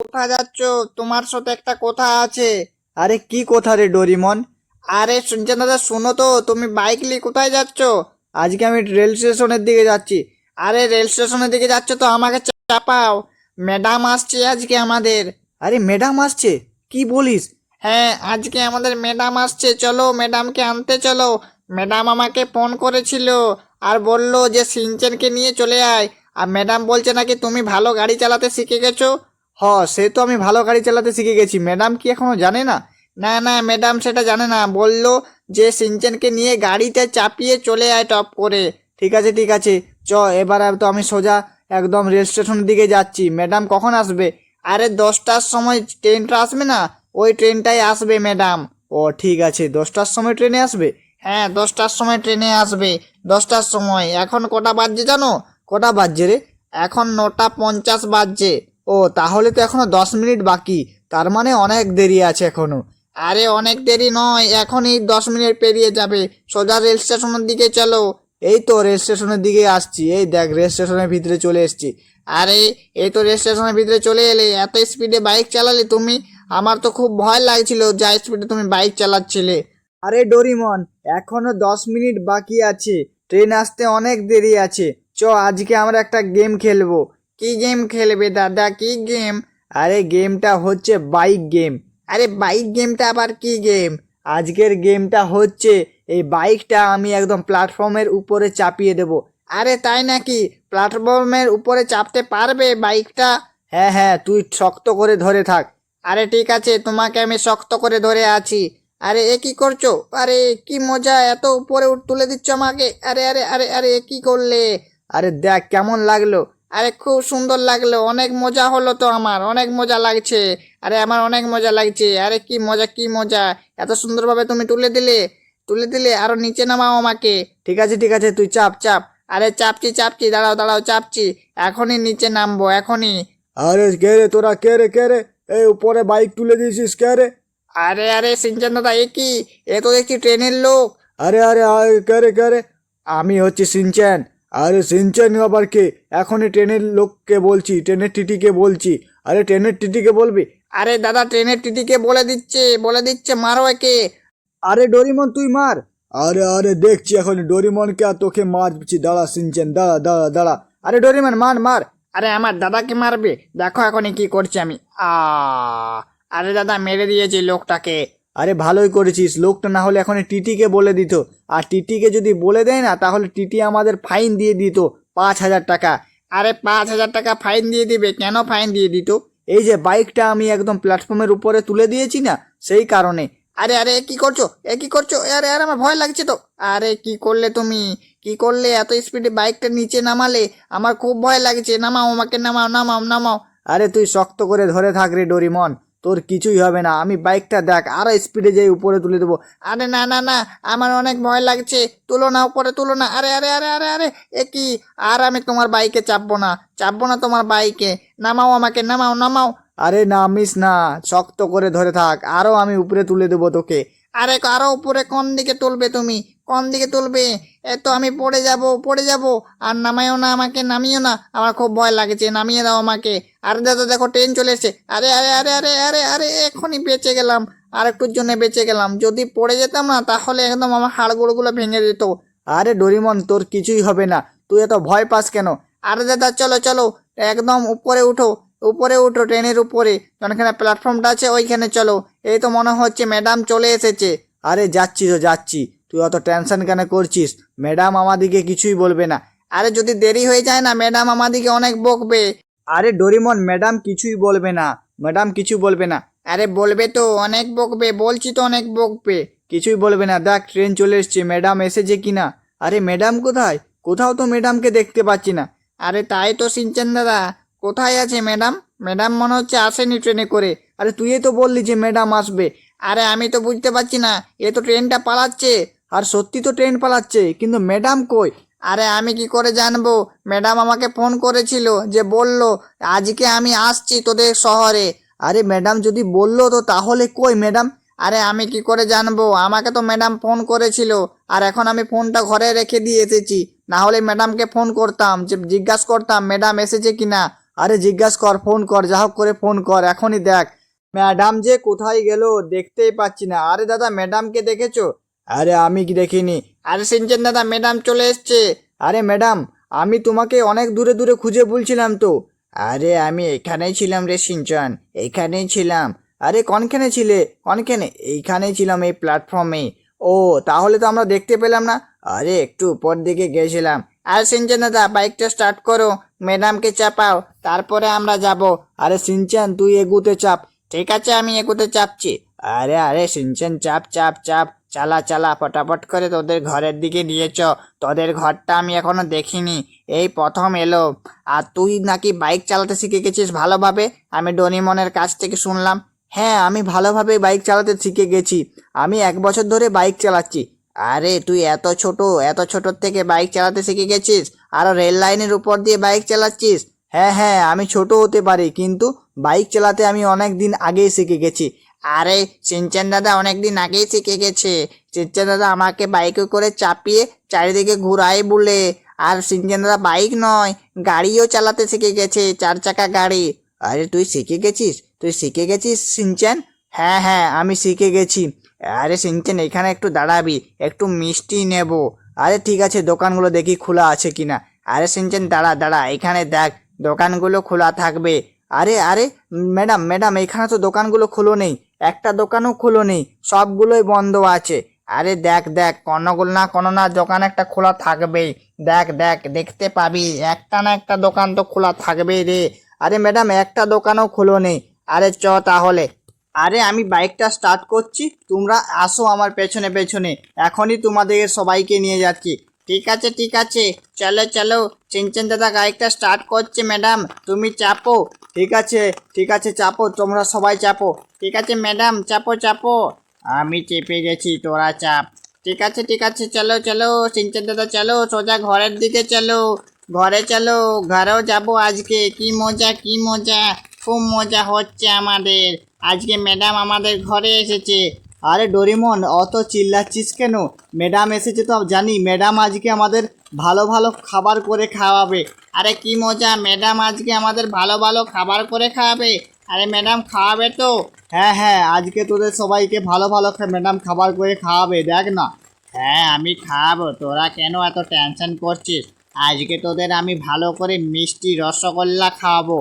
কোথায় যাচ্ছ? তোমার সাথে একটা কথা আছে। আরে কি কথা রে ডোরিমন? আরে শুনছেন দাদা? শোনো তো তুমি বাইক নিয়ে কোথায় যাচ্ছ? আজকে আমি রেল স্টেশনের দিকে যাচ্ছি। আরে রেল স্টেশনের দিকে যাচ্ছ তো আমাকে চাপাও। ম্যাডাম আসছে আজকে আমাদের। আরে ম্যাডাম আসছে? কি বলিস? হ্যাঁ আজকে আমাদের ম্যাডাম আসছে। চলো ম্যাডামকে আনতে চলো। ম্যাডাম আমাকে ফোন করেছিল আর বলল যে সিনচেনকে নিয়ে চলে আয়। আর ম্যাডাম বলছে নাকি তুমি ভালো গাড়ি চালাতে শিখে গেছো? হ, সে তো আমি ভালো গাড়ি চালাতে শিখে গেছি। ম্যাডাম কি এখনও জানে না? না না, ম্যাডাম সেটা জানে না। বলল যে সিনচেনকে নিয়ে গাড়িতে চাপিয়ে চলে আয় টপ করে। ঠিক আছে ঠিক আছে। চ, এবার তো আমি সোজা একদম রেল স্টেশনের দিকে যাচ্ছি। ম্যাডাম কখন আসবে? আরে দশটার সময় ট্রেনটা আসবে না? ওই ট্রেনটাই আসবে, ম্যাডাম। ও, ঠিক আছে। দশটার সময় ট্রেনে আসবে? হ্যাঁ দশটার সময় ট্রেনে আসবে। দশটার সময়। এখন কটা বাজছে জানো? কটা বাজছে রে? এখন নটা পঞ্চাশ বাজছে। ও, তাহলে তো এখনও দশ মিনিট বাকি। তার মানে অনেক দেরি আছে এখনও। আরে, অনেক দেরি নয়, এখনই দশ মিনিট পেরিয়ে যাবে। সোজা রেল স্টেশনের দিকে চলো। এই তো রেল স্টেশনের দিকে আসছি। এই দেখ, রেল স্টেশনের ভিতরে চলে এসেছি। আরে, এই তো রেল স্টেশনের ভিতরে চলে এলে, এত স্পিডে বাইক চালালে তুমি? আমার তো খুব ভয় লাগছিল যা স্পিডে তুমি বাইক চালাচ্ছিলে। আরে, ডোরিমন, এখনও দশ মিনিট বাকি আছে। ট্রেন আসতে অনেক দেরি আছে। চ, আজকে আমরা একটা গেম খেলব। কি গেম খেলবে দাদা? কি গেম? আরে গেমটা হচ্ছে বাইক গেম আরে বাইক গেমটা আবার কি গেম আজকের গেমটা হচ্ছে এই বাইকটা আমি একদম প্ল্যাটফর্মের উপরে চাপিয়ে দেব। আরে তাই নাকি? প্ল্যাটফর্মের উপরে চাপতে পারবে বাইকটা হ্যাঁ হ্যাঁ তুই শক্ত করে ধরে থাক। আরে ঠিক আছে, তোমাকে আমি শক্ত করে ধরে আছি। আরে এ কি করছ? আরে কি মজা, এত উপরে তুলে দিচ্ছ আমাকে। আরে আরে আরে আরে, এ কি করলে? আরে দেখ, কেমন লাগল। আরে খুব সুন্দর লাগল অনেক মজা হলো তো আমার অনেক মজা লাগছে। আরে আমার অনেক মজা লাগছে আরে কি মজা কি মজা। এত সুন্দরভাবে তুমি তুলে দিলে তুলে দিলে আরও নিচে নামাও আমাকে। ঠিক আছে ঠিক আছে তুই চাপ চাপ। আরে চাপছি চাপছি দাঁড়াও দাঁড়াও চাপছি। এখনই নিচে নামবো এখনই। আরে কে রে তোরা কে রে কে রে? এই উপরে বাইক তুলে দিয়েছিস কে রে? আরে আরে সিনচান দাদা এ কি? এ তো দেখছি ট্রেনের লোক। আরে আরে আরে কে রে কে রে? আমি হচ্ছি সিনচ্যান আরে সিনচ্যান আবার কে এখনই ট্রেনের লোককে বলছি ট্রেনের টিটিকে বলছি। আরে ট্রেনের টিটিকে বলবি? আরে দাদা ট্রেনের টিটিকে বলে দিচ্ছে বলে দিচ্ছে মারো একে। আরে ডোরিমন তুই মার। আরে আরে দেখছি এখন ডোরিমনকে আর তোকে মারছি। দাঁড়া সিনচ্যান দাঁড়া দাঁড়া দাঁড়া। আরে ডোরিমন মার মার। আরে আমার দাদাকে মারবে? দেখো এখন কি করছি আমি। আ আরে দাদা মেরে দিয়েছি লোকটাকে। আরে ভালোই করেছিস, লোকটা না হলে এখন টিটিকে বলে দিত। আর টিটিকে যদি বলে দেয় না, তাহলে টিটি আমাদের ফাইন দিয়ে দিত, পাঁচ হাজার টাকা। আরে পাঁচ হাজার টাকা ফাইন দিয়ে দিবে, কেন ফাইন দিয়ে দিত? এই যে বাইকটা আমি একদম প্ল্যাটফর্মের উপরে তুলে দিয়েছি না, সেই কারণে। আরে আরে, কি করছ? এ, কি করছ? আরে আরে, আমার ভয় লাগছে তো। আরে, কি করলে তুমি? কি করলে এত স্পিডে বাইকটা নিচে নামালে? আমার খুব ভয় লাগছে। নামাও আমাকে, নামাও নামাও নামাও। আরে, তুই শক্ত করে ধরে থাক রে, ডোরিমন। তোর কিছুই হবে না। আমি বাইকটা দেখ, আরও স্পিডে যাই উপরে তুলে দেবো। আরে না না না, আমার অনেক ভয় লাগছে। তুলো না উপরে, তুলো না। আরে আরে আরে আরে আরে, এ কি? আর আমি তোমার বাইকে চাপবো না। চাপবো না তোমার বাইকে। নামাও আমাকে, নামাও নামাও। আরে নামিস না, শক্ত করে ধরে থাক। আরও আমি উপরে তুলে দেবো তোকে। আরে আরও উপরে কোন দিকে তুলবে তুমি? কোন দিকে তুলবে। এ তো আমি পড়ে যাব পড়ে যাব। আর নামাইও না আমাকে, নামিও না। আমার খুব ভয় লাগছে, নামিয়ে দাও আমাকে। আরে দাদা, দেখো ট্রেন চলে এসছে। আরে আরে আরে আরে আরে আরে এখনই বেঁচে গেলাম। আর একটুর জন্য বেঁচে গেলাম। যদি পড়ে যেতাম না, তাহলে একদম আমার হাড়গুড়োগুলো ভেঙে যেত আরে, ডোরিমন, তোর কিছুই হবে না। তুই এত ভয় পাস কেন? আরে, দাদা, চলো চলো। একদম উপরে উঠো। উপরে উঠো ট্রেনের উপরে। যেখানে প্ল্যাটফর্মটা আছে, ওইখানে চলো। এই তো মনে হচ্ছে ম্যাডাম চলে এসেছে। আরে, যাচ্ছি তো যাচ্ছি। তুই অত টেনশন কেন করছিস? ম্যাডাম আমাদিকে কিছুই বলবে না। আরে যদি দেরি হয়ে যায় না ম্যাডাম আমাদিকে অনেক বকবে। আরে ডোরিমন ম্যাডাম কিছুই বলবে না। ম্যাডাম কিছু বলবে না। আরে বলবে তো, অনেক বকবে, বলছি তো অনেক বকবে। কিছুই বলবে না। দেখ ট্রেন চলে এসছে ম্যাডাম এসেছে কিনা? আরে ম্যাডাম কোথায়? কোথাও তো ম্যাডামকে দেখতে পাচ্ছি না। আরে তাই তো সিনচেন দাদা। কোথায় আছে ম্যাডাম ম্যাডাম মনে হচ্ছে আসেনি ট্রেনে করে। আরে তুই তো বললি যে ম্যাডাম আসবে। আরে আমি তো বুঝতে পারছি না। এ তো ট্রেনটা পালাচ্ছে। আর সত্যি তো ট্রেন পালাচ্ছে, কিন্তু ম্যাডাম কই? আরে আমি কি করে জানব? ম্যাডাম আমাকে ফোন করেছিল যে বলল, আজকে আমি আসছি তোদের শহরে। আরে ম্যাডাম যদি বলল তো তাহলে কই ম্যাডাম? আরে আমি কি করে জানব? আমাকে তো ম্যাডাম ফোন করেছিল, আর এখন আমি ফোনটা ঘরে রেখে দিয়ে এসেছি। না হলে ম্যাডামকে ফোন করতাম, যে জিজ্ঞাসা করতাম, ম্যাডাম এসেছে কিনা? আরে জিজ্ঞাস কর, ফোন কর, যা হোক করে ফোন কর, এখনই দেখ। ম্যাডাম যে কোথায় গেল দেখতেই পাচ্ছি না। আরে দাদা, ম্যাডামকে দেখেছ? আরে আমি কি দেখিনি? আরে সিনচেন দাদা ম্যাডাম চলে এসছে। আরে ম্যাডাম আমি তোমাকে অনেক দূরে দূরে খুঁজে বলছিলাম তো। আরে আমি এখানেই ছিলাম রে সিনচন এইখানেই ছিলাম। আরে কনখানে ছিলে? কনখানে? এইখানেই ছিলাম এই প্ল্যাটফর্মে ও তাহলে তো আমরা দেখতে পেলাম না? আরে একটু উপর দিকে গেছিলাম। আর সিনচেন দাদা বাইকটা স্টার্ট করো। ম্যাডামকে চাপাও তারপরে আমরা যাব। আরে সিনচান তুই এগুতে চাপ। ঠিক আছে আমি এগুতে চাপছি। আরে আরে সিনচান চাপ চাপ চাপ। চালা চালা ফটাফট করে তোদের ঘরের দিকে নিয়ে চ। তোদের ঘরটা আমি এখনও দেখিনি। এই প্রথম এলো। আর তুই নাকি বাইক চালাতে শিখে গেছিস ভালোভাবে? আমি ডোনিমনের কাছ থেকে শুনলাম। হ্যাঁ আমি ভালোভাবে বাইক চালাতে শিখে গেছি। আমি এক বছর ধরে বাইক চালাচ্ছি। আরে, তুই এত ছোট এত ছোট থেকে বাইক চালাতে শিখে গেছিস? আর রেল লাইনের উপর দিয়ে বাইক চালাচ্ছিস? হ্যাঁ হ্যাঁ আমি ছোট হতে পারি, কিন্তু বাইক চালাতে আমি অনেক দিন আগেই শিখে গেছি। আরে, সিনচান দাদা অনেকদিন আগেই শিখে গেছে সিনচান দাদা আমাকে বাইকে করে চাপিয়ে চারিদিকে ঘুরায় বলে। আর সিনচান দাদা বাইক নয়, গাড়িও চালাতে শিখে গেছে, চার চাকা গাড়ি। আরে, তুই শিখে গেছিস? তুই শিখে গেছিস সিনচান? হ্যাঁ হ্যাঁ আমি শিখে গেছি। আরে, সিনচান, এখানে একটু দাঁড়াবি, একটু মিষ্টি নেব। আরে, ঠিক আছে, দোকানগুলো দেখি খোলা আছে কিনা। আরে, সিনচান, দাঁড়া দাঁড়া, এখানে দেখ, দোকানগুলো খোলা থাকবে। আরে আরে ম্যাডাম ম্যাডাম, এখানে তো দোকানগুলো খোলো নেই। একটা দোকানও খোলো নেই সবগুলোই বন্ধ আছে। আরে দেখ দেখ, কোনোগুলো না কোনো না দোকান একটা খোলা থাকবেই। দেখ দেখ, দেখতে পাবি, একটা না একটা দোকান তো খোলা থাকবেই রে। আরে ম্যাডাম, একটা দোকানও খোলো নেই আরে চ তাহলে। আরে আমি বাইকটা স্টার্ট করছি, তোমরা আসো আমার পেছনে পেছনে। এখনই তোমাদের সবাইকে নিয়ে যাচ্ছি। ঠিক আছে ঠিক আছে। চলো চলো। চিনচেন দাদা, গাড়িটা স্টার্ট করছে ম্যাডাম তুমি চাপো। ঠিক আছে ঠিক আছে, চাপো। তোমরা সবাই চাপো। ঠিক আছে ম্যাডাম চাপো চাপো। আমি চেপে গেছি, তোরা চাপ। ঠিক আছে ঠিক আছে, চলো চলো। চিনচেন দাদা, চলো। সোজা ঘরের দিকে চলো। ঘরে চলো। ঘরেও যাব আজকে। কি মজা কি মজা। খুব মজা হচ্ছে আমাদের। আজকে ম্যাডাম আমাদের ঘরে এসেছে। আরে ডোরিমন, অত চিল্লাচ্ছিস কেন? ম্যাডাম এসেছে তো, জানি। ম্যাডাম আজকে আমাদের ভালো ভালো খাবার করে খাওয়াবে। আরে কি মজা, ম্যাডাম আজকে আমাদের ভালো ভালো খাবার করে খাওয়াবে। আরে ম্যাডাম, খাওয়াবে তো। হ্যাঁ হ্যাঁ আজকে তোদের সবাইকে ভালো ভালো ম্যাডাম খাবার করে খাওয়াবে, দেখ না। হ্যাঁ আমি খাওয়াবো তোরা কেন এত টেনশন করছিস? আজকে তোদের আমি ভালো করে মিষ্টি রসগোল্লা খাওয়াবো।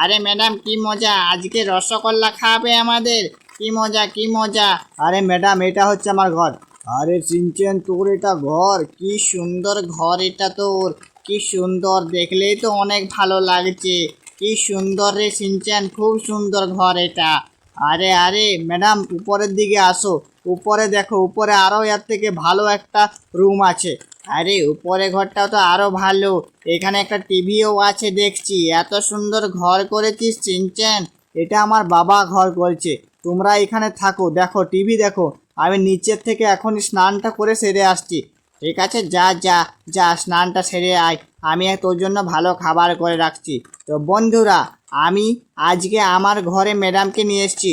আরে ম্যাডাম, কি মজা, আজকে রসগোল্লা খাওয়াবে আমাদের। কি মজা কি মজা? আরে ম্যাডাম, এটা হচ্ছে আমার ঘর। আরে সিনচেন তোর এটা ঘর? কি সুন্দর ঘর এটা তোর। কি সুন্দর, দেখলেই তো অনেক ভালো লাগছে। কি সুন্দর রে সিনচান খুব সুন্দর ঘর এটা। আরে আরে ম্যাডাম, উপরের দিকে আসো। উপরে দেখো, উপরে আরও এর থেকে ভালো একটা রুম আছে। আরে, উপরে ঘরটাও তো আরও ভালো। এখানে একটা টিভিও আছে, দেখছি। এত সুন্দর ঘর করেছিস চিনচেন। এটা আমার বাবা ঘর করছে। তোমরা এখানে থাকো, দেখো টিভি দেখো। আমি নিচের থেকে এখন স্নানটা করে সেরে আসছি। ঠিক আছে? যা যা যা, স্নানটা সেরে আয়। আমি তোর জন্য ভালো খাবার করে রাখছি। তো বন্ধুরা, আমি আজকে আমার ঘরে ম্যাডামকে নিয়ে এসেছি।